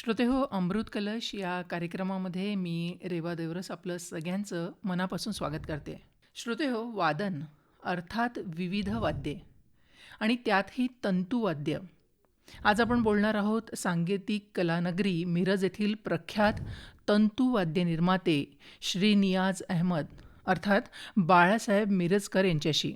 श्रोते हो अमृत कलश या कार्यक्रमामध्ये मी रेवा देवरस आपलं सगळ्यांचं मनापासून स्वागत करते. श्रोते हो वादन अर्थात विविध वाद्ये आणि त्यातही तंतुवाद्य आज आपण बोलणार आहोत सांगीतिक कलानगरी मिरज येथील प्रख्यात तंतुवाद्य निर्माते श्री नियाज अहमद अर्थात बाळासाहेब मिरजकर यांच्याशी.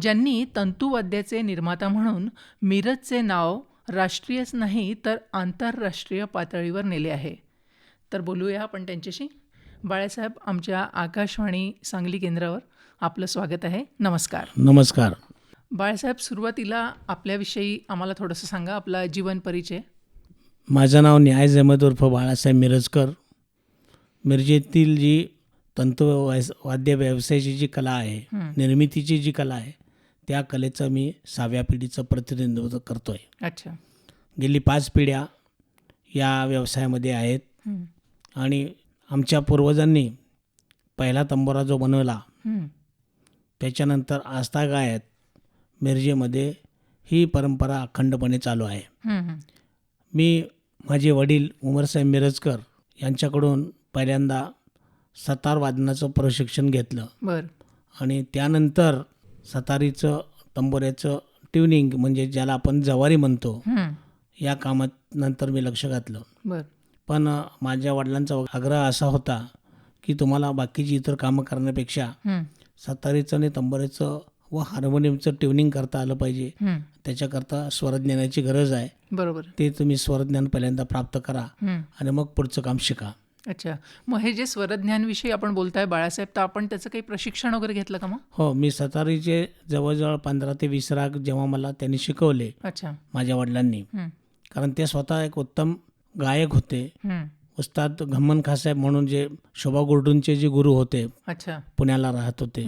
ज्यांनी तंतुवाद्याचे निर्माता म्हणून मिरजचे नाव राष्ट्रीयच नाही तर आंतरराष्ट्रीय पातळीवर नेले आहे. तर बोलूया आपण त्यांच्याशी. बाळासाहेब आमच्या आकाशवाणी सांगली केंद्रावर आपलं स्वागत आहे. नमस्कार. नमस्कार. बाळासाहेब सुरुवातीला आपल्याविषयी आम्हाला थोडंसं सांगा आपला जीवन परिचय. माझं नाव न्याय अहमद उर्फ बाळासाहेब मिरजकर. मिरजेतील जी तंतु व्यवस- वाद्य व्यवसायाची जी कला आहे निर्मितीची जी कला आहे त्या कलेचं मी सहाव्या पिढीचं प्रतिनिधित्व करतो आहे अच्छा गेली पाच पिढ्या या व्यवसायामध्ये आहेत. आणि आमच्या पूर्वजांनी पहिला तंबोरा जो बनवला. त्याच्यानंतर आस्थागायत मिरजेमध्ये ही परंपरा अखंडपणे चालू आहे. मी माझे वडील उमरसाहेब मिरजकर यांच्याकडून पहिल्यांदा सतार वादनाचं प्रशिक्षण घेतलं बरं आणि त्यानंतर सतारीचं तंबोऱ्याचं ट्युनिंग म्हणजे ज्याला आपण जवारी म्हणतो. या कामात नंतर मी लक्ष घातलं पण माझ्या वडिलांचा आग्रह असा होता की तुम्हाला बाकीची इतर कामं करण्यापेक्षा. सतारीचं आणि तंबोऱ्याचं व हार्मोनियमचं ट्युनिंग करता आलं पाहिजे. त्याच्याकरता स्वरज्ञानाची गरज आहे बरोबर ते तुम्ही स्वरज्ञान पहिल्यांदा प्राप्त करा. आणि मग पुढचं काम शिका अच्छा. मग हे जे स्वरज्ञानविषयी आपण बोलताय बाळासाहेब तर आपण त्याचं काही प्रशिक्षण वगैरे घेतलं का मग? हो मी सतारीचे जवळजवळ पंधरा ते वीस राग जेव्हा मला त्यांनी शिकवले अच्छा. माझ्या वडिलांनी. कारण ते स्वतः एक उत्तम गायक होते. उस्ताद घम्मन खासाहेब म्हणून जे शोभा गुरडूंचे जे गुरु होते अच्छा. पुण्याला राहत होते.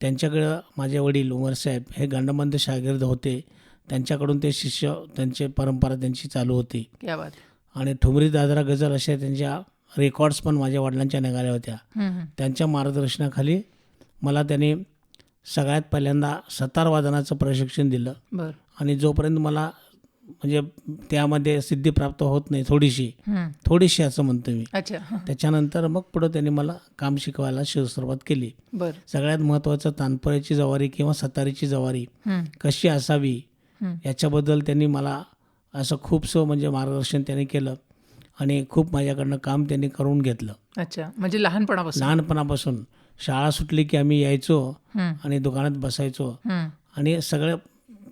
त्यांच्याकडं माझे वडील उमरसाहेब हे गंडबंद शागिर्द होते. त्यांच्याकडून ते शिष्य त्यांची परंपरा त्यांची चालू होती. आणि ठुमरी दादरा गजल अशा त्यांच्या रेकॉर्ड्स पण माझ्या वडिलांच्या निघाल्या होत्या. त्यांच्या मार्गदर्शनाखाली मला त्यांनी सगळ्यात पहिल्यांदा सतार वादनाचं प्रशिक्षण दिलं आणि जोपर्यंत मला म्हणजे त्यामध्ये सिद्धी प्राप्त होत नाही थोडीशी. थोडीशी असं म्हणतो मी अच्छा. त्याच्यानंतर मग पुढं त्यांनी मला काम शिकवायला सुरुवात केली बरं सगळ्यात महत्त्वाचं तानपुऱ्याची जवारी किंवा सतारीची जवारी. कशी असावी. याच्याबद्दल त्यांनी मला असं खूपसं म्हणजे मार्गदर्शन त्यांनी केलं आणि खूप माझ्याकडनं काम त्यांनी करून घेतलं अच्छा म्हणजे लहानपणापासून लहानपणापासून शाळा सुटली की आम्ही यायचो. आणि दुकानात बसायचो. आणि सगळ्या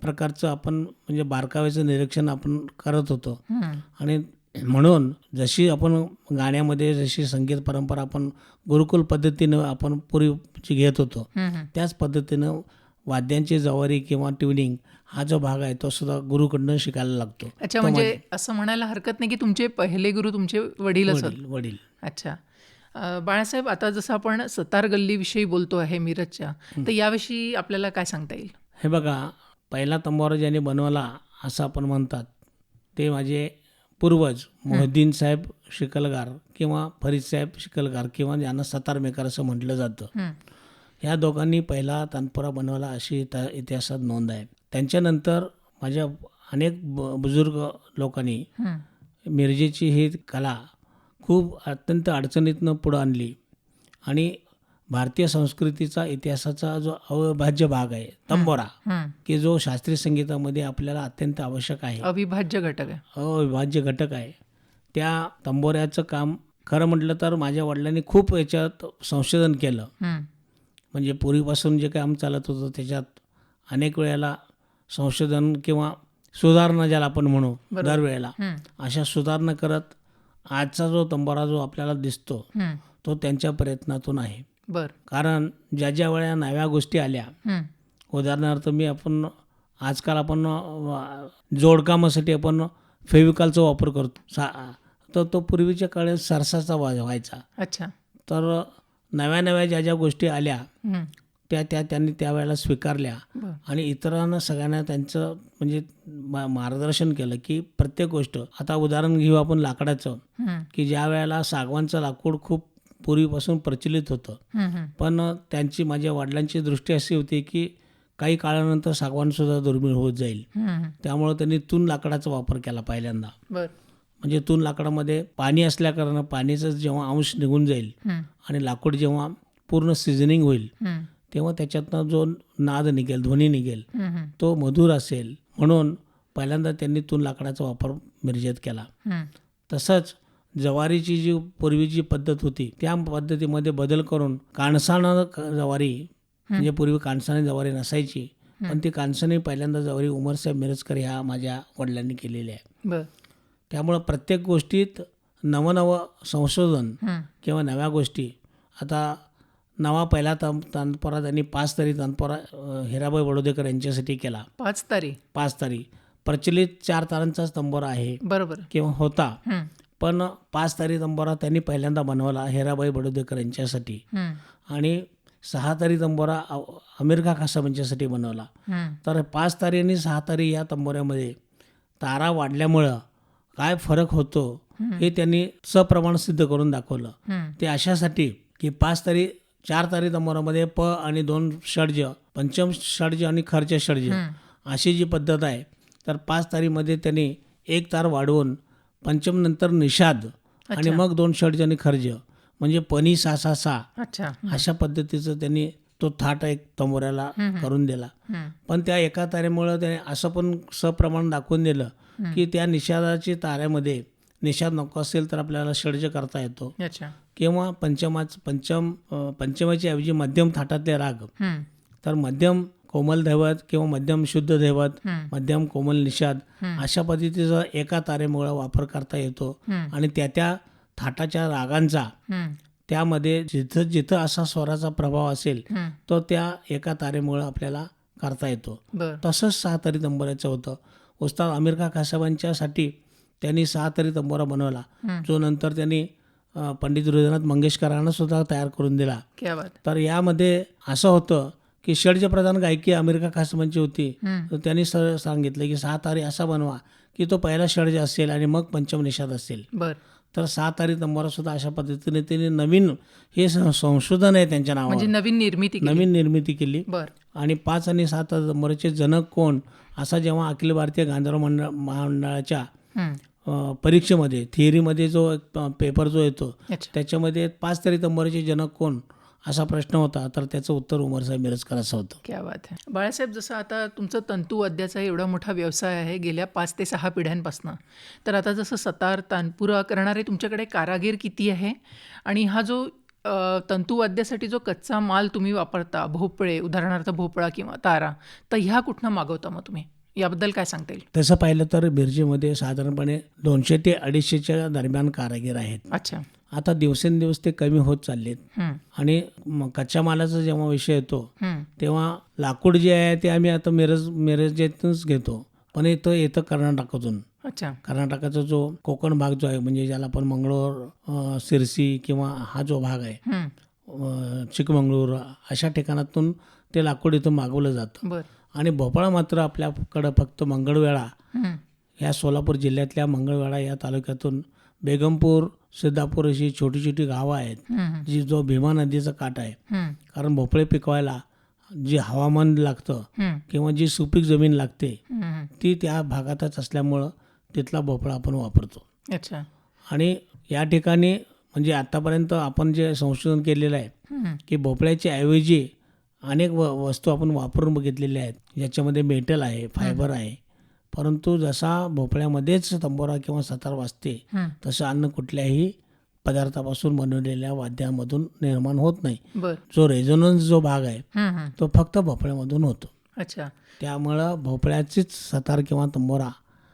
प्रकारचं आपण म्हणजे बारकाव्याचं निरीक्षण आपण करत होतो. आणि म्हणून जशी आपण गाण्यामध्ये जशी संगीत परंपरा आपण गुरुकुल पद्धतीनं आपण पूर्वी घेत होतो. त्याच पद्धतीनं वाद्यांची जवारी किंवा ट्युनिंग हा जो भाग आहे तो सुद्धा गुरुकडनं शिकायला लागतो. अच्छा म्हणजे असं म्हणायला हरकत नाही की तुमचे पहिले गुरु तुमचे वडीलच होते वडील वडील. अच्छा. बाळासाहेब आता जसं आपण सतार गल्लीविषयी बोलतो आहे मिरजच्या तर याविषयी आपल्याला काय सांगता येईल? हे बघा पहिला तंबारा ज्याने बनवला असं आपण म्हणतात ते माझे पूर्वज मोहद्दीन साहेब शिकलगार किंवा फरीद साहेब शिकलगार किंवा ज्यांना सतार मेकर असं म्हटलं जातं. ह्या दोघांनी पहिला तानपुरा बनवला अशी इति- इतिहासात नोंद आहे. त्यांच्यानंतर माझ्या अनेक ब बुजुर्ग लोकांनी. मिरजेची ही कला खूप अत्यंत अडचणीतनं पुढं आणली आणि भारतीय संस्कृतीचा इतिहासाचा जो अविभाज्य भाग आहे तंबोरा. की जो शास्त्रीय संगीतामध्ये आपल्याला अत्यंत आवश्यक आहे अविभाज्य घटक आहे अविभाज्य घटक आहे त्या तंबोऱ्याचं काम खरं म्हटलं तर माझ्या वडिलांनी खूप याच्यात संशोधन केलं. म्हणजे पूर्वीपासून जे काम चालत होतं त्याच्यात अनेक वेळेला संशोधन किंवा सुधारणा ज्याला आपण म्हणू दरवेळेला. अशा सुधारणा करत आजचा जो तंबोरा जो आपल्याला दिसतो. तो त्यांच्या प्रयत्नातून आहे बरं कारण ज्या ज्या वेळेला नव्या गोष्टी आल्या. उदाहरणार्थ मी आपण आजकाल आपण जोडकामासाठी आपण फेविकॉलचा वापर करतो सा तर तो पूर्वीच्या काळात सरसाचा व्हा- व्हायचा अच्छा तर नव्या नव्या ज्या ज्या गोष्टी आल्या. त्या त्या त्यांनी त्यावेळेला स्वीकारल्या. आणि इतरांना सगळ्यांना त्यांचं म्हणजे मा- मार्गदर्शन केलं की प्रत्येक गोष्ट आता उदाहरण घेऊ आपण लाकडाचं. की ज्या वेळेला सागवानचं लाकूड खूप पूर्वीपासून प्रचलित होतं. पण त्यांची माझ्या वडिलांची दृष्टी अशी होती की काही काळानंतर सागवानसुद्धा दुर्मिळ होत जाईल. त्यामुळं त्यांनी तून लाकडाचा वापर केला पहिल्यांदा. म्हणजे तून लाकडामध्ये पाणी असल्याकारणानं पाण्याचं जेव्हा अंश निघून जाईल आणि लाकूड जेव्हा पूर्ण सिझनिंग होईल तेव्हा त्याच्यातनं जो नाद निघेल ध्वनी निघेल तो मधुर असेल म्हणून पहिल्यांदा त्यांनी तून लाकडाचा वापर मिरजेत केला. तसंच जवारीची जी पूर्वीची पद्धत होती त्या पद्धतीमध्ये बदल करून काणसानं क- जवारी म्हणजे पूर्वी काणसाने जवारी नसायची पण ती काणसाने पहिल्यांदा जवारी उमरसाहेब मिरजकर ह्या माझ्या वडिलांनी केलेली आहे. त्यामुळं प्रत्येक गोष्टीत नवनवं संशोधन किंवा नव्या गोष्टी आता नवा पहिला तन तनपरा त्यांनी पाच तरी तनपरा हिराबाई बडोदेकर यांच्यासाठी केला. पाच तारी. पाच तारी. प्रचलित चार तारांचाच तंबोरा आहे. बरोबर. किंवा होता. पण पाच तारी तंबोरा त्यांनी पहिल्यांदा बनवला हिराबाई बडोदेकर यांच्यासाठी. आणि सहा तारी तंबोरा अमीर खा खासम यांच्यासाठी बनवला. तर पाच तारी आणि सहा तारी या तंबोऱ्यामध्ये तारा वाढल्यामुळं काय फरक होतो हे त्यांनी सप्रमाण सिद्ध करून दाखवलं. ते अशासाठी की पाच तारी चार तारी तंबोरामध्ये प आणि दोन षडज पंचम षडज आणि खर्च षडज. अशी जी पद्धत आहे तर पाच तारीमध्ये त्यांनी एक तार वाढवून पंचम नंतर निषाद आणि मग दोन षडज आणि खर्ज म्हणजे पनी सा सा सा अशा पद्धतीचं त्यांनी तो थाट एक तंबोऱ्याला करून दिला. पण त्या एका तारेमुळं त्याने असं पण सप्रमाण दाखवून दिलं की त्या निषादाची ताऱ्यामध्ये निषाद नको असेल तर आपल्याला षडज करता येतो. किंवा पंचमाच पंचम पंचमाच्या ऐवजी मध्यम थाटातले राग. तर मध्यम कोमल दैवत किंवा मध्यम शुद्ध दैवत मध्यम कोमल निषाद अशा पद्धतीचा एका तारेमुळं वापर करता येतो. आणि त्या त्या थाटाच्या रागांचा त्यामध्ये जिथं जिथं असा स्वराचा प्रभाव असेल. तो त्या एका तारेमुळं आपल्याला करता येतो. तसंच सहा तरी तंबोऱ्याचं होतं. उस्ताद आमिर खा खासाबांच्यासाठी त्यांनी सहा तरी तंबोरा बनवला. जो नंतर त्यांनी पंडित हृदयनाथ मंगेशकरांना सुद्धा तयार करून दिला. क्या बात तर यामध्ये असं होतं की षडज प्रधान गायकी आमिर खा खासाबांची होती तर त्यांनी सांगितलं की सहा तारी असा बनवा की तो पहिला षडज असेल आणि मग पंचम निषाद असेल. तर सहा तारी तंबोरा सुद्धा अशा पद्धतीने त्यांनी नवीन हे संशोधन आहे त्यांच्या नावावर. म्हणजे नवीन निर्मिती केली. नवीन निर्मिती केली. आणि पाच आणि सात नंबरचे जनक कोण? असा जेव्हा अखिल भारतीय गांधर्व मंडळ महामंडळाच्या परीक्षेमध्ये थिअरीमध्ये जो पेपर जो येतो त्याच्यामध्ये पाच तरी तंबरचे जनक कोण? असा प्रश्न होता. तर त्याचं उत्तर उमरसाहेब मिरजकर असं होतं. क्या बात आहे बाळासाहेब जसं आता तुमचं तंतू वाद्याचा एवढा मोठा व्यवसाय आहे गेल्या पाच ते सहा पिढ्यांपासून. तर आता जसं सतार तानपुरा करणारे तुमच्याकडे कारागीर किती आहे? आणि हा जो तंतुवाद्यासाठी जो कच्चा माल तुम्ही वापरता भोपळे उदाहरणार्थ भोपळा किंवा तारा तर ह्या कुठनं मागवता मग तुम्ही? याबद्दल काय सांगता येईल? तसं पाहिलं तर मिरजेमध्ये साधारणपणे दोनशे ते अडीचशेच्या दरम्यान कारागीर आहेत. अच्छा. आता दिवसेंदिवस ते कमी होत चाललेत. हं, आणि कच्च्या मालाचा जेव्हा विषय येतो तेव्हा लाकूड जे आहे ते आम्ही आता मिरज मिरजेतूनच घेतो. पण इथं येतं कर्नाटकातून. अच्छा. कर्नाटकाचा जो कोकण भाग जो आहे म्हणजे ज्याला आपण मंगळूर सिरसी किंवा हा जो भाग आहे चिकमंगळूर अशा ठिकाणातून ते लाकूड इथं मागवलं जातं. आणि भोपाळा मात्र आपल्याकडं फक्त मंगळवेळा ह्या सोलापूर जिल्ह्यातल्या मंगळवेढा या तालुक्यातून बेगमपूर सिद्धापूर अशी छोटी छोटी गावं आहेत जी जो भीमा नदीचा काठ आहे. हं, कारण भोपळे पिकवायला जे हवामान लागतं किंवा जी सुपीक जमीन लागते. ती त्या भागातच असल्यामुळं तिथला भोपळा आपण वापरतो. अच्छा. आणि या ठिकाणी म्हणजे आत्तापर्यंत आपण जे संशोधन केलेलं आहे की भोपळ्याच्या ऐवजी अनेक व वस्तू आपण वापरून बघितलेल्या आहेत. ज्याच्यामध्ये मेटल आहे फायबर आहे. परंतु जसा भोपळ्यामध्येच तंबोरा किंवा सतार वाजते तसं अन्न कुठल्याही पदार्थापासून बनवलेल्या वाद्यामधून निर्माण होत नाही. जो रेझोनन्स जो भाग आहे. तो फक्त भोपळ्यामधून होतो. अच्छा. त्यामुळं भोपळ्याचीच सतार किंवा तंबोरा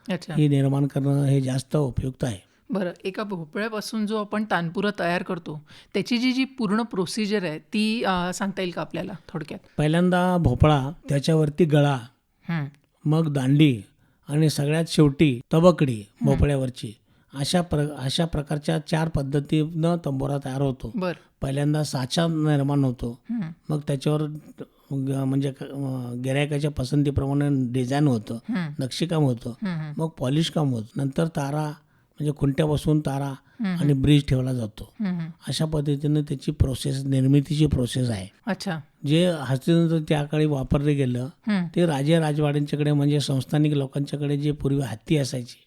अच्छा. ही निर्माण करणं हे जास्त उपयुक्त आहे. बरं एका भोपळ्यापासून जो आपण तानपुरा तयार करतो त्याची जी जी पूर्ण प्रोसिजर आहे ती अ, सांगता येईल का आपल्याला थोडक्यात? पहिल्यांदा भोपळा त्याच्यावरती गळा हं, मग दांडी आणि सगळ्यात शेवटी तबकडी भोपळ्यावरची. अशा प्र अशा प्रकारच्या चार पद्धतीनं तंबोरा तयार होतो. बर. पहिल्यांदा साचा निर्माण होतो. हं, मग त्याच्यावर ग- म्हणजे गिरायकाच्या पसंतीप्रमाणे डिझाईन होतं. हं, नक्षीकाम होतं. हं, हं. मग पॉलिश काम होतं. नंतर तारा म्हणजे खुंट्या बसून तारा आणि ब्रिज ठेवला जातो. अशा पद्धतीनं त्याची प्रोसेस निर्मितीची प्रोसेस आहे. अच्छा. जे हस्तितंत्र त्या काळी वापरले गेलं ते राजे राजवाड्यांच्याकडे म्हणजे संस्थानिक लोकांच्याकडे जे पूर्वी हत्ती असायची.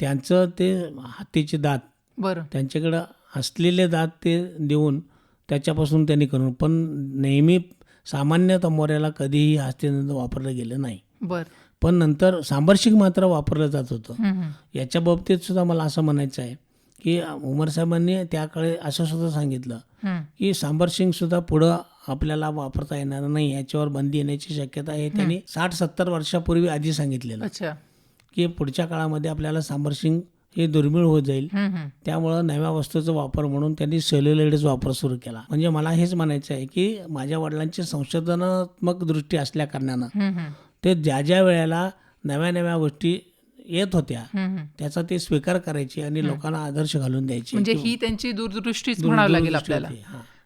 त्यांचं ते हत्तीचे दात बरं. त्यांच्याकडं असलेले दात ते देऊन त्याच्यापासून त्यांनी करून पण नेहमी सामान्य तंबोऱ्याला कधीही हस्तितंत्र वापरलं गेलं नाही. बर. पण नंतर सांबरशिक मात्र वापरलं जात होतं. याच्या बाबतीत सुद्धा मला असं म्हणायचं आहे की उमर साहेबांनी त्याकडे असं सुद्धा सांगितलं. की सांबर सिंग सुद्धा पुढं आपल्याला वापरता येणार नाही याच्यावर बंदी येण्याची शक्यता आहे त्यांनी साठ सत्तर वर्षापूर्वी आधी सांगितलेलं की पुढच्या काळामध्ये आपल्याला सांबर सिंग हे दुर्मिळ होत जाईल. त्यामुळं नव्या वस्तूचा वापर म्हणून त्यांनी सेल्युलाइडचा वापर सुरू केला म्हणजे मला हेच म्हणायचं आहे की माझ्या वडिलांची संशोधनात्मक दृष्टी असल्या कारणानं. ते ज्या ज्या वेळेला नव्या नव्या गोष्टी येत होत्या. त्याचा ते स्वीकार करायची आणि लोकांना आदर्श घालून द्यायची. म्हणजे ही त्यांची दूरदृष्टीच म्हणावं लागेल आपल्याला.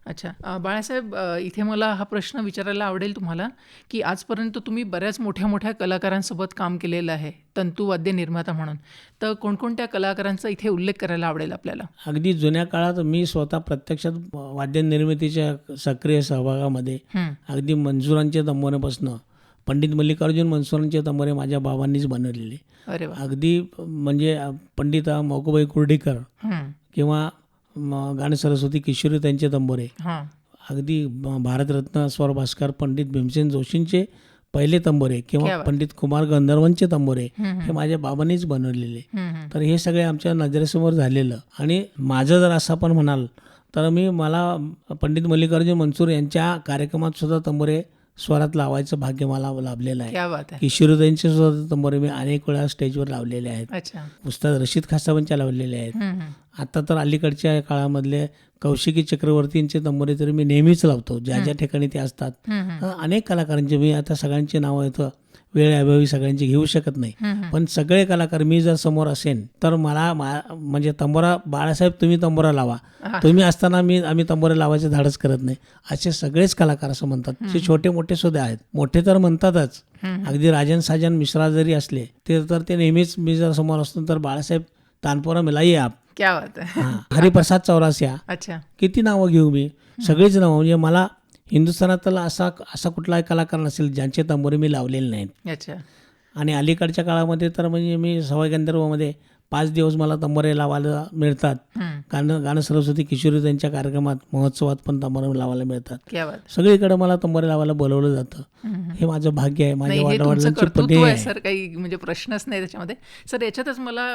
अच्छा. बाळासाहेब इथे मला हा प्रश्न विचारायला आवडेल तुम्हाला की आजपर्यंत तुम्ही बऱ्याच मोठ्या मोठ्या कलाकारांसोबत काम केलेलं आहे तंतुवाद्य निर्माता म्हणून. तर कोणकोणत्या कलाकारांचा इथे उल्लेख करायला आवडेल आपल्याला? अगदी जुन्या काळात मी स्वतः प्रत्यक्षात वाद्य निर्मितीच्या सक्रिय सहभागामध्ये अगदी मंजुरांच्या तंबोऱ्यापासनं पंडित मल्लिकार्जुन मनसुरांचे तंबोरे माझ्या बाबांनीच बनवलेले. अगदी म्हणजे पंडित मोकोबाई कुर्डीकर किंवा म- गाण सरस्वती किशोरी त्यांचे तंबोरे. हां. अगदी भारतरत्न स्वर भास्कर पंडित भीमसेन जोशींचे पहिले तंबोरे किंवा. पंडित कुमार गंधर्वांचे तंबोरे हे माझ्या बाबांनीच बनवलेले. तर हे सगळे आमच्या नजरेसमोर झालेलं. आणि माझं जर असं आपण म्हणाल तर मी मला पंडित मल्लिकार्जुन मनसूर यांच्या कार्यक्रमात सुद्धा तंबोरे स्वरात लावायचं भाग्य मला लाभलेलं आहे. किशोरदांचे सुद्धा तंबोरे मी अनेक वेळा स्टेजवर लावलेले आहेत. उस्ताद रशीद खासाबांच्या लावलेले आहेत. आता तर अलीकडच्या काळामधले कौशिकी चक्रवर्तींचे तंबोरे तर मी नेहमीच लावतो. ज्या ज्या ठिकाणी ते असतात. अनेक कलाकारांचे मी आता सगळ्यांची नावं येतं वेळ अभावी सगळ्यांची घेऊ शकत नाही. पण सगळे कलाकार मी जर समोर असेन तर मला म्हणजे तंबोरा बाळासाहेब तुम्ही तंबोरा लावा. तुम्ही असताना मी आम्ही तंबोरे लावायचे धाडस करत नाही. असे सगळेच कलाकार असं म्हणतात. जे छोटे मोठे सुद्धा आहेत. मोठे तर म्हणतातच. अगदी राजन साजन मिश्रा जरी असले ते तर ते नेहमीच मी जर समोर असतो तर बाळासाहेब तानपोरा मिलाई आप. क्या बात आहे. हरिप्रसाद चौरासिया. अच्छा. किती नावं घेऊ मी? सगळीच नावं. म्हणजे मला हिंदुस्थानातला असा असा कुठलाही कलाकार नसेल ज्यांचे तंबोरे मी लावलेले नाहीत. अच्छा. आणि अलीकडच्या काळामध्ये तर म्हणजे मी सवाई गंधर्वमध्ये पाच दिवस मला तंबोरे लावायला मिळतात. गाणं गाणं सरस्वती किशोरी त्यांच्या कार्यक्रमात महोत्सवात पण तंबोरे लावायला मिळतात. सगळीकडे मला तंबोरे लावायला बोलवलं जातं. हे माझं भाग्य आहे माझ्या आहे सर काही म्हणजे प्रश्नच नाही त्याच्यामध्ये. सर याच्यातच मला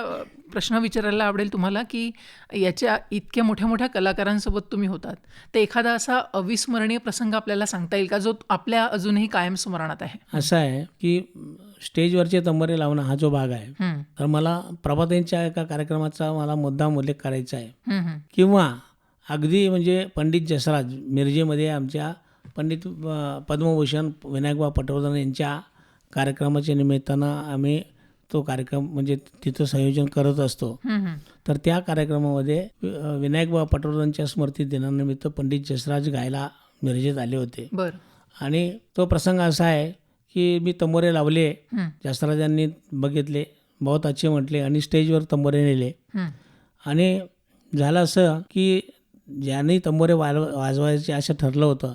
प्रश्न विचारायला आवडेल तुम्हाला की याच्या इतक्या मोठ्या मोठ्या कलाकारांसोबत तुम्ही होतात. तर एखादा असा अविस्मरणीय प्रसंग आपल्याला सांगता येईल का जो आपल्या अजूनही कायम स्मरणात आहे? असं आहे की स्टेजवरचे तंबोरे लावणं हा जो भाग आहे तर मला प्रभातांच्या एका कार्यक्रमाचा मला मुद्दाम उल्लेख करायचा आहे. किंवा अगदी म्हणजे पंडित जसराज मिरजेमध्ये आमच्या पंडित पद्मभूषण विनायकबा पटवर्धन यांच्या कार्यक्रमाच्या निमित्तानं आम्ही तो कार्यक्रम म्हणजे तिथं संयोजन करत असतो. तर त्या कार्यक्रमामध्ये विनायकबा पटवर्धनच्या स्मृती दिनानिमित्त पंडित जसराज गायला मिरजेत आले होते. बरं. आणि तो प्रसंग असा आहे की मी तंबोरे लावले. जसराजांनी बघितले. बहुत अच्छे म्हटले आणि स्टेजवर तंबोरे नेले. आणि झालं असं की ज्यांनी तंबोरे वाजव वाजवायचे असं ठरलं होतं.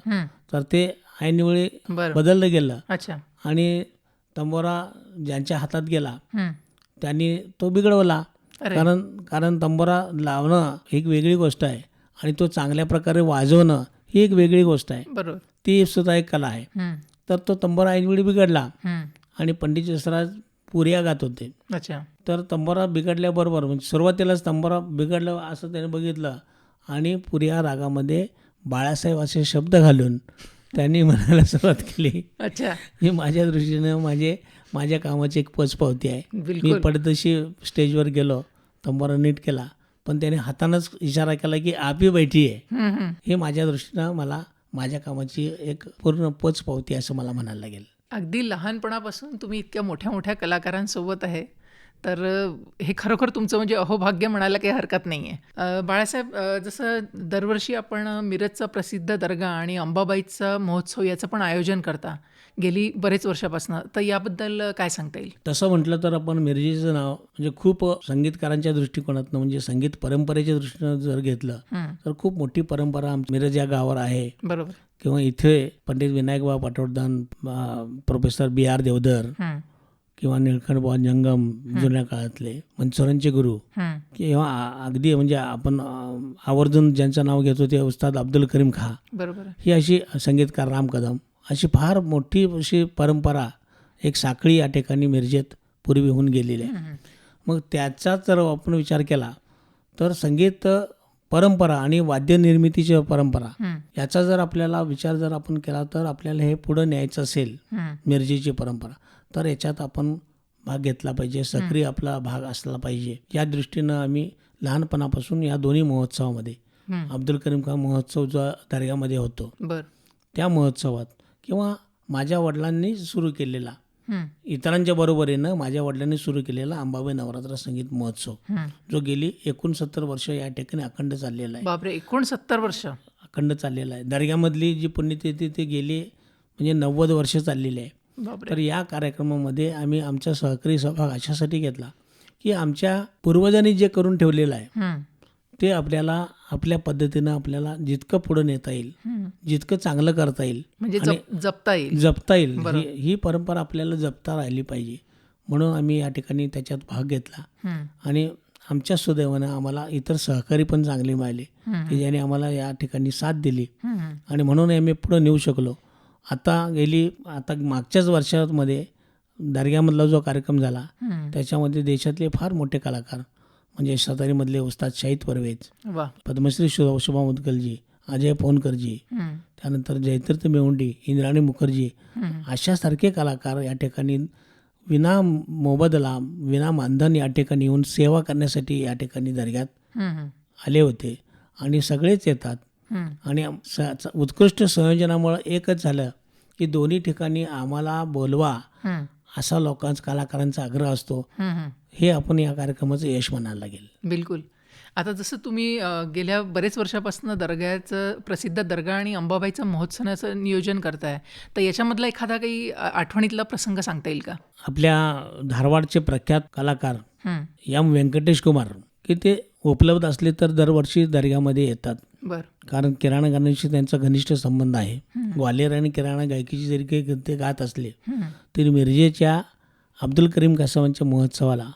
तर ते ऐनवेळी बदललं गेलं. अच्छा. आणि तंबोरा ज्यांच्या हातात गेला. त्यांनी तो बिघडवला. कारण कारण तंबोरा लावणं एक वेगळी गोष्ट आहे आणि तो चांगल्या प्रकारे वाजवणं ही एक वेगळी गोष्ट आहे. बरोबर. ती सुद्धा एक कला आहे. तर तो तंबोरा ऐनवेळी बिघडला. आणि पंडित जसराज पुरिया गात होते. अच्छा. तर तंबोरा बिघडल्याबरोबर म्हणजे सुरुवातीलाच तंबोरा बिघडलं असं त्याने बघितलं. आणि पुरिया रागामध्ये बाळासाहेब असे शब्द घालून त्यांनी म्हणायला सुरुवात केली. अच्छा. ही माझ्या दृष्टीनं माझे माझ्या कामाची एक पोचपावती आहे. मी पडदशी स्टेजवर गेलो तंबोरा नीट केला. पण त्याने हातानंच इशारा केला की आपी बैठी आहे. हे माझ्या दृष्टीनं मला माझ्या कामाची एक पूर्ण पोचपावती असं मला म्हणायला लागेल. अगदी लहानपणापासून तुम्ही इतक्या मोठ्या मोठ्या कलाकारांसोबत आहे तर हे खरोखर तुमचं म्हणजे अहोभाग्य म्हणायला काही हरकत नाही आहे बाळासाहेब जसं दरवर्षी आपण मिरजचा प्रसिद्ध दर्गा आणि अंबाबाईचा महोत्सव याचं पण आयोजन करता गेली बरेच वर्षापासून. तर याबद्दल काय सांगता येईल? तसं म्हटलं तर आपण मिरजेचं नाव म्हणजे खूप संगीतकारांच्या दृष्टिकोनातनं म्हणजे संगीत परंपरेच्या दृष्टीनं जर घेतलं तर खूप मोठी परंपरा मिरज या गावावर आहे. बरोबर. किंवा इथे पंडित विनायकबा पाटोडदान अं, प्रोफेसर बी आर देवधर किंवा निळकंठबुवा जंगम जुन्या काळातले मंचुरांचे गुरु किंवा अगदी म्हणजे आपण आवर्जून ज्यांचं नाव घेतो ते उस्ताद अब्दुल करीम खा. बरोबर. ही अशी संगीतकार राम कदम. अशी फार मोठी अशी परंपरा एक साखळी या ठिकाणी मिरजेत पूर्वी होऊन गेलेली आहे. मग त्याचा जर आपण विचार केला तर संगीत परंपरा आणि वाद्य निर्मितीची परंपरा याचा जर आपल्याला विचार जर आपण केला तर आपल्याला हे पुढं न्यायचं असेल मिरजेची परंपरा तर याच्यात आपण भाग घेतला पाहिजे सक्रिय आपला भाग असला पाहिजे. या दृष्टीनं आम्ही लहानपणापासून या दोन्ही महोत्सवामध्ये अब्दुल करीम खान महोत्सव जो दर्ग्यामध्ये होतो बर. त्या महोत्सवात किंवा माझ्या वडिलांनी सुरू केलेला. इतरांच्या बरोबरीनं माझ्या वडिलांनी सुरू केलेला अंबाबाई नवरात्र संगीत महोत्सव. जो गेली एकोणसत्तर वर्ष या ठिकाणी अखंड चाललेला आहे. बापरे एकोणसत्तर वर्ष. अखंड चाललेला आहे. दर्ग्यामधली जी पुण्यतिथी ते गेली म्हणजे नव्वद वर्ष चाललेली आहे. तर या कार्यक्रमामध्ये आम्ही आमचा सहकारी सहभाग अशासाठी घेतला की आमच्या पूर्वजांनी जे करून ठेवलेलं आहे ते आपल्याला आपल्या पद्धतीनं आपल्याला जितकं पुढं नेता येईल. जितकं चांगलं करता येईल म्हणजे जपता येईल. जपता येईल. ही परंपरा आपल्याला जपता राहिली पाहिजे. म्हणून आम्ही या ठिकाणी त्याच्यात भाग घेतला. आणि आमच्या सुदैवानं आम्हाला इतर सहकारी पण चांगले मिळाले की ज्याने आम्हाला या ठिकाणी साथ दिली. आणि म्हणून आम्ही पुढं नेऊ शकलो. आता गेली आता मागच्याच वर्षामध्ये दर्ग्यामधला जो कार्यक्रम झाला. त्याच्यामध्ये देशातले फार मोठे कलाकार म्हणजे सतारीमधले उस्ताद शाहिद परवेज पद्मश्री शोभा मुदगलजी अजय पोनकरजी त्यानंतर जयतीर्थ मेवंडी इंद्राणी मुखर्जी हं. अशासारखे कलाकार या ठिकाणी विना मोबदला विना मानधन या ठिकाणी येऊन सेवा करण्यासाठी या ठिकाणी दर्ग्यात. आले होते. आणि सगळेच येतात. आणि उत्कृष्ट संयोजनामुळं एकच झालं की दोन्ही ठिकाणी आम्हाला बोलवा असा लोकांचा कलाकारांचा आग्रह असतो. हं, आपण या कार्यक्रमाचं यश म्हणायला लागेल. बिलकुल. आता जसं तुम्ही गेल्या बरेच वर्षापासून दर्ग्याचं प्रसिद्ध दर्गा आणि अंबाबाईचं महोत्सवाचं नियोजन करताय. तर याच्यामधला एखादा काही आठवणीतला प्रसंग सांगता येईल का? आपल्या धारवाडचे प्रख्यात कलाकार हं, एम व्यंकटेश कुमार की ते उपलब्ध असले तर दरवर्षी दर्ग्यामध्ये येतात. बर. कारण किराणा गाण्यांशी त्यांचा घनिष्ठ संबंध आहे. ग्वाल्हेर आणि किराणा गायकीची जरी काही ते गात असले तरी मिरजेच्या अब्दुल करीम कासवांच्या महोत्सवाला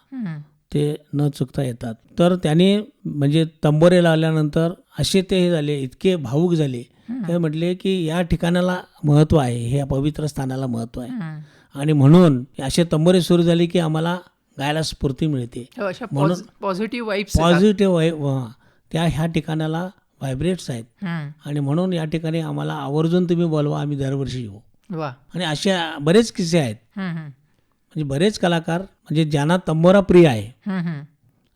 ते न चुकता येतात. तर त्याने म्हणजे तंबोरे लावल्यानंतर असे ते झाले इतके भावूक झाले. ते म्हटले की या ठिकाणाला महत्त्व आहे हे पवित्र स्थानाला महत्त्व आहे. हं. आणि म्हणून असे तंबोरे सुरू झाले की आम्हाला गायला स्फूर्ती मिळते. हो, अशा पॉझिटिव्ह पॉझिटिव्ह आहे व त्या ह्या ठिकाणाला व्हायब्रेट्स आहेत. आणि म्हणून या ठिकाणी आम्हाला आवर्जून तुम्ही बोलवा आम्ही दरवर्षी येऊ. आणि असे बरेच किस्से आहेत. म्हणजे बरेच कलाकार म्हणजे ज्यांना तंबोरा प्रिय आहे.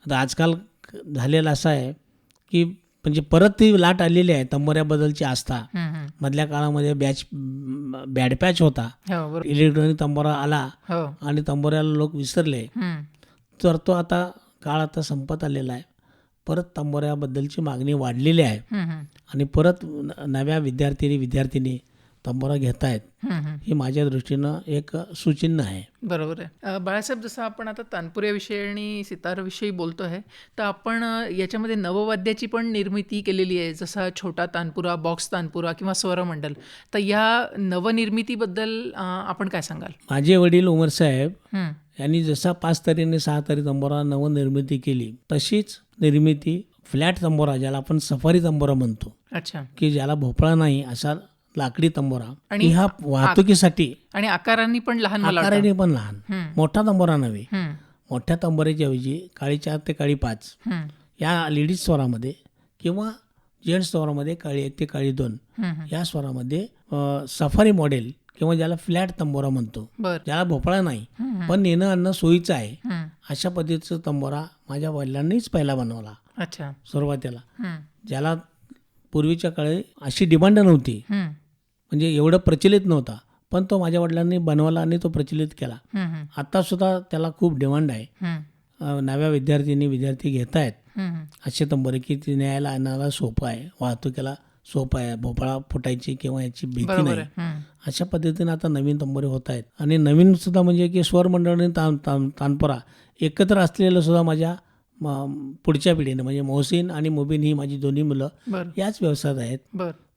आता आजकाल झालेलं असं आहे की म्हणजे परत ती लाट आलेली आहे तंबोऱ्याबद्दलची आस्था. मधल्या काळामध्ये बॅच बॅड पॅच होता. हो इलेक्ट्रॉनिक तंबोरा आला हो. आणि तंबोऱ्याला लोक विसरले. तर तो आता काळ आता संपत आलेला आहे. परत तंबोऱ्याबद्दलची मागणी वाढलेली आहे. आणि परत नव्या विद्यार्थिनी विद्यार्थिनी तंबोरा घेत आहेत हं, माझ्या दृष्टीनं एक सुचिन्ह आहे. बरोबर आहे. बाळासाहेब जसं आपण आता तानपुऱ्याविषयी आणि सितारविषयी बोलतो आहे तर आपण याच्यामध्ये नववाद्याची पण निर्मिती केलेली आहे. जसा छोटा तानपुरा बॉक्स तानपुरा किंवा स्वरमंडल तर या नवनिर्मितीबद्दल आपण काय सांगाल? माझे वडील उमर साहेब हं, यांनी जसा पाच तऱ्हेने सहा तरी तंबोरा नवनिर्मिती केली तशीच निर्मिती फ्लॅट तंबोरा ज्याला आपण सफारी तंबोरा म्हणतो. अच्छा. की ज्याला भोपळा नाही असा लाकडी तंबोरा आणि की हा वाहतुकीसाठी आणि आकारांनी पण लहान. आकाराने पण लहान. मोठा तंबोरा नव्हे. मोठ्या तंबोऱ्याच्या ऐवजी काळी चार ते काळी पाच. या लेडीज स्वरामध्ये किंवा जेंट्स स्वरामध्ये काळी एक ते काळी दोन. या स्वरामध्ये सफारी मॉडेल किंवा ज्याला फ्लॅट तंबोरा म्हणतो. ज्याला भोपळा नाही. पण नेणं आणणं सोयीचं आहे. अशा पद्धतीचा तंबोरा माझ्या वडिलांनीच पहिला बनवला. अच्छा. सुरुवातीला. ज्याला पूर्वीच्या काळी अशी डिमांड नव्हती. म्हणजे एवढं प्रचलित नव्हता पण तो माझ्या वडिलांनी बनवला आणि तो प्रचलित केला. हं, आत्तासुद्धा त्याला खूप डिमांड आहे. नव्या विद्यार्थिनी विद्यार्थी घेत आहेत. असे तंबोरे की ती न्यायला आणायला सोपं आहे. वाहतुकीला सोपं आहे. भोपळा फुटायची किंवा याची भीती नाही. हं. अशा पद्धतीने आता नवीन तंबोरे होत आहेत. आणि नवीन सुद्धा म्हणजे की स्वरमंडळ आणि तान तान तानपुरा एकत्र असलेलं सुद्धा माझ्या पुढच्या पिढीने म्हणजे मोहसिन आणि मुबीन ही माझी दोन्ही मुलं याच व्यवसायात आहेत.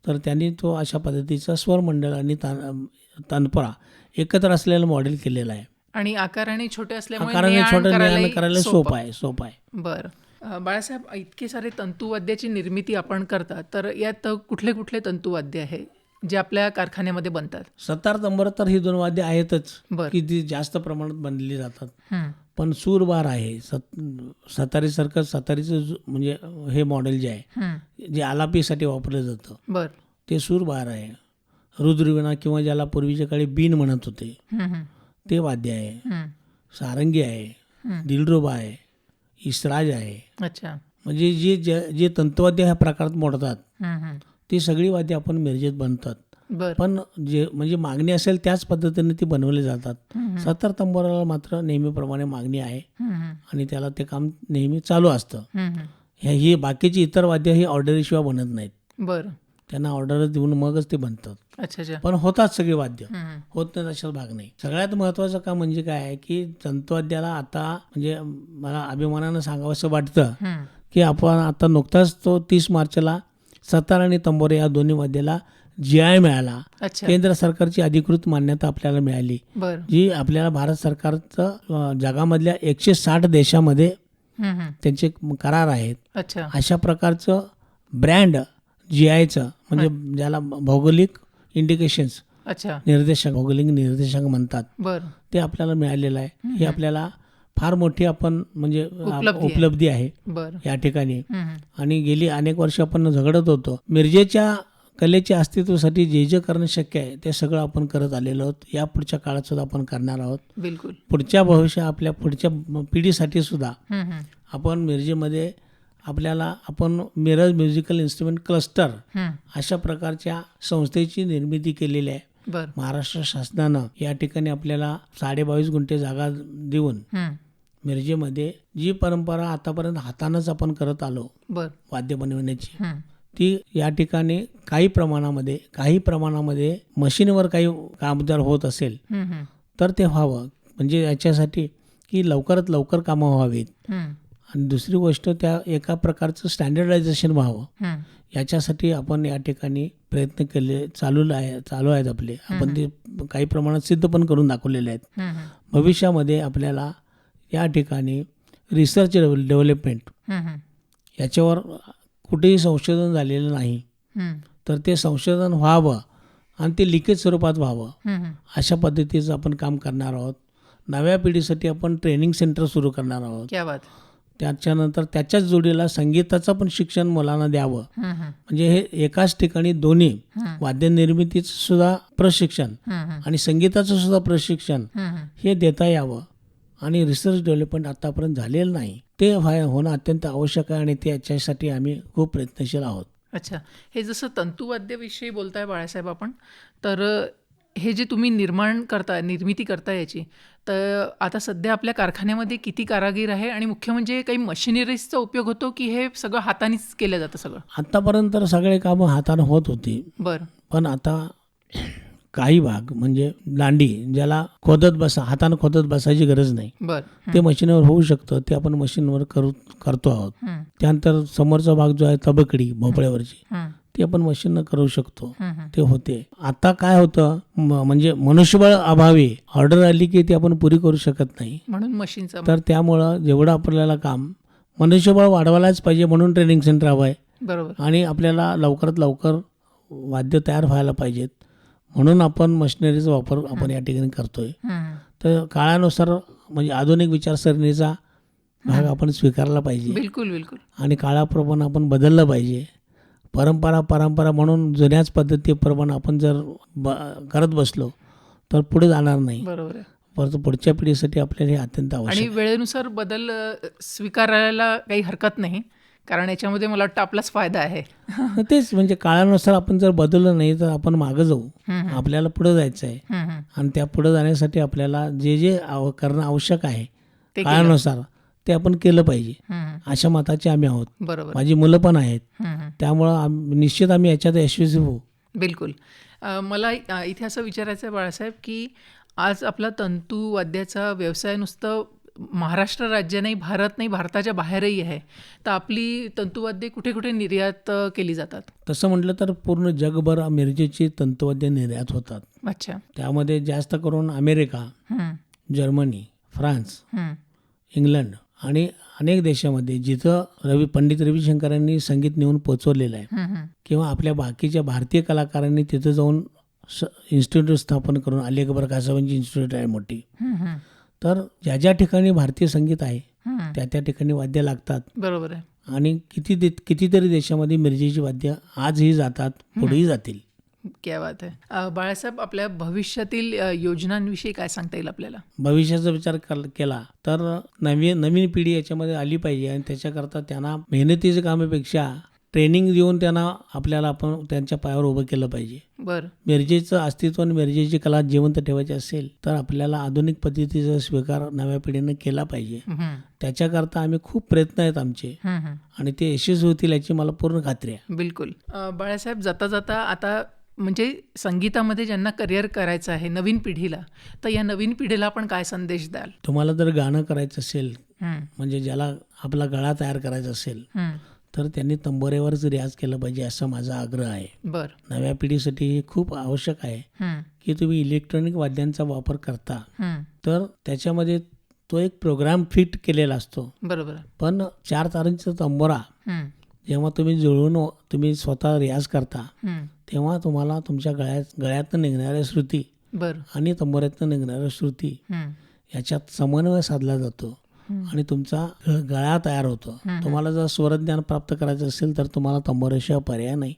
तर त्यांनी तो अशा पद्धतीचा स्वरमंडळ आणि तान तानपुरा एकत्र असलेलं मॉडेल केलेलं आहे. आणि आकाराने छोटे असल्यामुळे आकाराने छोटं करायला सोपं. आहे सोपं आहे. बरं. बाळासाहेब इतके सारे तंतुवाद्याची निर्मिती आपण करता तर यात कुठले कुठले तंतुवाद्य आहे जे आपल्या कारखान्यामध्ये बनतात? सतार तंबर तर ही दोन वाद्य आहेतच की ती जास्त प्रमाणात बनलेली जातात. पण सूरबार आहे सत सतारीसारखं सतारीचं जो- म्हणजे हे मॉडेल जे आहे. जे आलापीसाठी वापरलं जातं बरं ते सूरबार आहे रुद्रवीणा किंवा ज्याला पूर्वीच्या काळी बीन म्हणत होते. ते वाद्य आहे. सारंगी आहे. दिलरुबा आहे इसराज आहे अच्छा म्हणजे जे जे तंतवाद्य ह्या प्रकारात मोडतात. ती सगळी वाद्य आपण मिरजेत बनतात पण जे म्हणजे मागणी असेल त्याच पद्धतीने ती बनवली जातात. सत्तर तंबोराला मात्र नेहमीप्रमाणे मागणी आहे. आणि त्याला ते काम नेहमी चालू असतं. हं, बाकीची इतर वाद्य ही ऑर्डरीशिवाय बनत नाहीत. बरं. त्यांना ऑर्डर देऊन मगच ते बनतात. पण होतात सगळी वाद्य. होत नाही तशाच भाग नाही. सगळ्यात महत्त्वाचं काम म्हणजे काय आहे की तंतवाद्याला आता म्हणजे मला अभिमानानं सांगावंसं वाटतं हं. की आपण आता नुकताच तो तीस मार्चला सतार आणि तंबोरे या दोन्ही वाद्याला जी आय मिळाला. केंद्र सरकारची अधिकृत मान्यता आपल्याला मिळाली. जी आपल्याला भारत सरकारचं जगामधल्या एकशे साठ देशामध्ये. त्यांचे करार आहेत अच्छा. अशा प्रकारचं ब्रँड जी आयचं म्हणजे ज्याला भौगोलिक इंडिकेशन्स अच्छा. निर्देशक भौगोलिक निर्देशक म्हणतात. बरं. ते आपल्याला मिळालेलं आहे. हे आपल्याला फार मोठी आपण म्हणजे उपलब्धी आहे. या ठिकाणी. आणि गेली अनेक वर्ष आपण झगडत होतो. मिरजेच्या कलेच्या अस्तित्वासाठी जे जे करणं शक्य आहे ते सगळं आपण करत आलेलो आहोत या पुढच्या काळात सुद्धा आपण करणार आहोत बिलकुल पुढच्या भविष्य आपल्या पुढच्या पिढीसाठी सुद्धा. आपण मिरजेमध्ये आपल्याला आपण मिरज म्युझिकल इन्स्ट्रुमेंट क्लस्टर. अशा प्रकारच्या संस्थेची निर्मिती केलेली आहे महाराष्ट्र शासनानं या ठिकाणी आपल्याला साडेबावीस गुंठे जागा देऊन. मिरजेमध्ये जी परंपरा आतापर्यंत हातानंच आपण करत आलो वाद्य बनवण्याची. ती या ठिकाणी काही प्रमाणामध्ये काही प्रमाणामध्ये मशीनवर काही काम जर होत असेल. तर ते व्हावं म्हणजे याच्यासाठी की लवकरात लवकर कामं व्हावीत. आणि दुसरी गोष्ट त्या एका प्रकारचं स्टँडर्डायझेशन व्हावं. याच्यासाठी आपण या ठिकाणी प्रयत्न केले चालू आहे चालू आहेत आपले आपण ते काही प्रमाणात सिद्ध पण करून दाखवलेले आहेत. भविष्यामध्ये आपल्याला या ठिकाणी रिसर्च डेव्हलपमेंट. याच्यावर कुठेही संशोधन झालेलं नाही हं. तर ते संशोधन व्हावं आणि ते लिकेज स्वरूपात व्हावं. अशा पद्धतीचं आपण काम करणार आहोत नव्या पिढीसाठी आपण ट्रेनिंग सेंटर सुरू करणार आहोत क्या बात त्याच्यानंतर त्याच्याच जोडीला संगीताचं पण शिक्षण मुलांना द्यावं. म्हणजे हे एकाच ठिकाणी दोन्ही. वाद्य निर्मितीचं सुद्धा प्रशिक्षण. आणि संगीताचं सुद्धा प्रशिक्षण. हे देता यावं आणि रिसर्च डेव्हलपमेंट आतापर्यंत झालेलं नाही ते व्हाय होणं अत्यंत आवश्यक आहे आणि त्याच्यासाठी आम्ही खूप प्रयत्नशील आहोत. अच्छा. हे जसं तंतुवाद्याविषयी बोलताय बाळासाहेब आपण तर हे जे तुम्ही निर्माण करता निर्मिती करता याची तर आता सध्या आपल्या कारखान्यामध्ये किती कारागीर आहे आणि मुख्य म्हणजे काही मशिनरीजचा उपयोग होतो की हे सगळं हातानेच केलं जातं सगळं? आत्तापर्यंत तर सगळे कामं हातानं होत होती. बरं. पण आता काही भाग म्हणजे दांडी ज्याला खोदत बसा हातानं खोदत बसायची गरज नाही. ते मशीनवर होऊ शकतं ते आपण मशीनवर करू करतो आहोत. त्यानंतर समोरचा भाग जो आहे तबकडी भोपळ्यावरची ती आपण मशीननं करू शकतो. ते होते. आता काय होतं म्हणजे मनुष्यबळ अभावी ऑर्डर आली की ती आपण पुरी करू शकत नाही. म्हणून मशीनचा तर त्यामुळं जेवढं आपल्याला काम मनुष्यबळ वाढवायलाच पाहिजे म्हणून ट्रेनिंग सेंटर हवं आहे. बरोबर. आणि आपल्याला लवकरात लवकर वाद्य तयार व्हायला पाहिजेत. म्हणून आपण मशिनरीचा वापर आपण या ठिकाणी करतोय. तर काळानुसार म्हणजे आधुनिक विचारसरणीचा भाग आपण स्वीकारला पाहिजे. बिलकुल बिलकुल. आणि काळाप्रमाणे आपण बदललं पाहिजे. परंपरा परंपरा म्हणून जुन्याच पद्धतीप्रमाणे आपण जर ब करत बसलो तर पुढे जाणार नाही. बरोबर आहे. परंतु पुढच्या पिढीसाठी आपल्याला हे अत्यंत आवश्यक आणि वेळेनुसार बदल स्वीकारायला काही हरकत नाही. कारण याच्यामध्ये मला वाटतं आपलाच फायदा आहे. तेच म्हणजे काळानुसार आपण जर बदललं नाही तर आपण मागं जाऊ आपल्याला पुढे जायचं आहे. आणि त्या पुढे जाण्यासाठी आपल्याला जे जे करणं आवश्यक आहे. काळानुसार ते आपण केलं पाहिजे. अशा मताचे आम्ही आहोत बरोबर माझी मुलं पण आहेत. त्यामुळं निश्चित आम्ही याच्यात यशस्वी होऊ बिलकुल मला इथे असं विचारायचं आहे बाळासाहेब की आज आपला तंतुवाद्याचा व्यवसाय नुसतं महाराष्ट्र राज्य नाही भारत नाही भारताच्या बाहेरही आहे. तर आपली तंतुवाद्ये कुठे कुठे निर्यात केली जातात? तसं म्हटलं तर पूर्ण जगभर मिरजेची तंतुवाद्य निर्यात होतात. अच्छा. त्यामध्ये जास्त करून अमेरिका जर्मनी फ्रान्स इंग्लंड आणि अनेक देशामध्ये जिथं रवी पंडित रविशंकर यांनी संगीत नेऊन पोचवलेलं आहे. किंवा आपल्या बाकीच्या भारतीय कलाकारांनी तिथं जाऊन इन्स्टिट्यूट स्थापन करून अली अकबर कासाबांची इन्स्टिट्यूट आहे मोठी. तर ज्या ज्या ठिकाणी भारतीय संगीत आहे. त्या त्या ठिकाणी वाद्य लागतात. बरोबर आहे. आणि किती दे कितीतरी देशामध्ये मिरजेची वाद्य आजही जातात पुढेही जातील. क्या बात आहे. बाळासाहेब आपल्या भविष्यातील योजनांविषयी काय सांगता येईल आपल्याला? भविष्याचा विचार कल- केला तर नवीन नवीन पिढी याच्यामध्ये आली पाहिजे आणि त्याच्याकरता त्यांना मेहनतीच्या कामापेक्षा ट्रेनिंग देऊन त्यांना आपल्याला आपण त्यांच्या पायावर उभं केलं पाहिजे. बरं. मिरजेचं अस्तित्व आणि मिरजेची कला जिवंत ठेवायची असेल तर आपल्याला आधुनिक पद्धतीचा स्वीकार नव्या पिढीनं केला पाहिजे. त्याच्याकरता आम्ही खूप प्रयत्न आहेत आमचे. आणि ते यशस्वी होतील याची मला पूर्ण खात्री आहे. बिलकुल. बाळासाहेब जाता जाता आता म्हणजे संगीतामध्ये ज्यांना करिअर करायचं आहे नवीन पिढीला तर या नवीन पिढीला आपण काय संदेश द्याल? तुम्हाला जर गाणं करायचं असेल म्हणजे ज्याला आपला गळा तयार करायचा असेल. तर त्यांनी तंबोऱ्यावरच रियाज केला पाहिजे असा माझा आग्रह आहे. बर. नव्या पिढीसाठी हे खूप आवश्यक आहे की तुम्ही इलेक्ट्रॉनिक वाद्यांचा वापर करता. तर त्याच्यामध्ये तो एक प्रोग्राम फिट केलेला असतो. बरोबर. पण चार तारांचा तंबोरा जेव्हा तुम्ही जुळवून तुम्ही स्वतः रियाज करता. तेव्हा तुम्हाला तुमच्या गळ्यात गळ्यातनं निघणाऱ्या श्रुती बर. आणि तंबोऱ्यातनं निघणाऱ्या श्रुती याच्यात समन्वय साधला जातो. आणि तुमचा गळा तयार होतो. तुम्हाला जर स्वरज्ञान प्राप्त करायचं असेल तर तुम्हाला तंबोऱ्याशिवाय पर्याय नाही.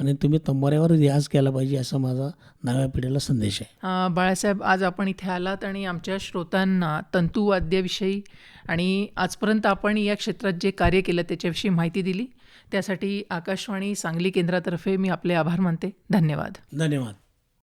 आणि तुम्ही तंबोऱ्यावर रियाज केला पाहिजे असा माझा नव्या पिढीला संदेश आहे. बाळासाहेब आज आपण इथे आलात आणि आमच्या श्रोतांना तंतुवाद्याविषयी आणि आजपर्यंत आपण या क्षेत्रात जे कार्य केलं त्याच्याविषयी माहिती दिली. त्यासाठी आकाशवाणी सांगली केंद्रातर्फे मी आपले आभार मानते. धन्यवाद. धन्यवाद.